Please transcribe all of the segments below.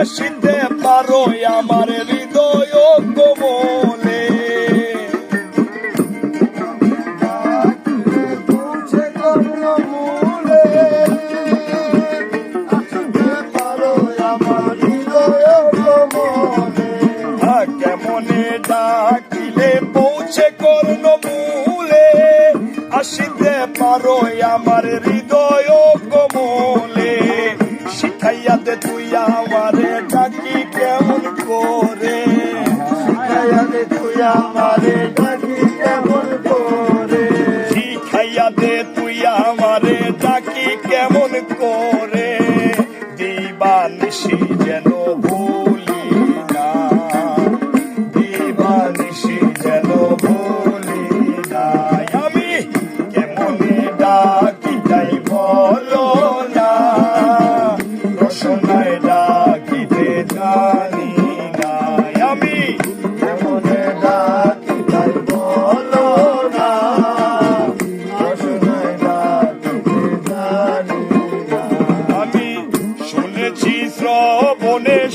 আসিতে পারো আমার হৃদয় কোমলে। কেমনে ডাকিলে পৌঁছে করণ মূলে আসিতে পারো আমার হৃদয় আমারে ডাকি কেমন করে? শিখাইয়া দে তুই আমারে ডাকি কেমন করে? দিবা নিশি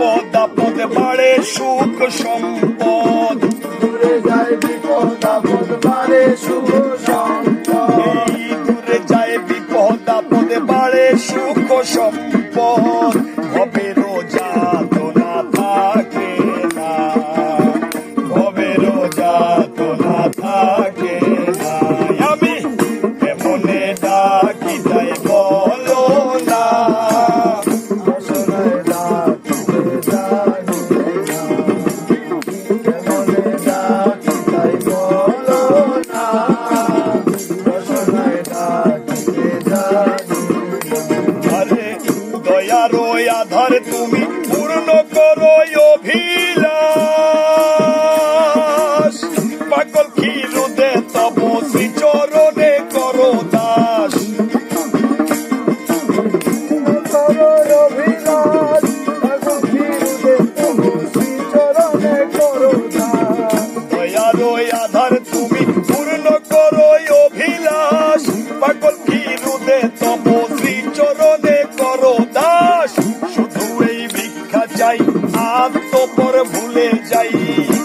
বিপদ আপদে বাড়ে সুখ সম্পদ। আধার তুমি পূর্ণ করো অভিলাষ। aí.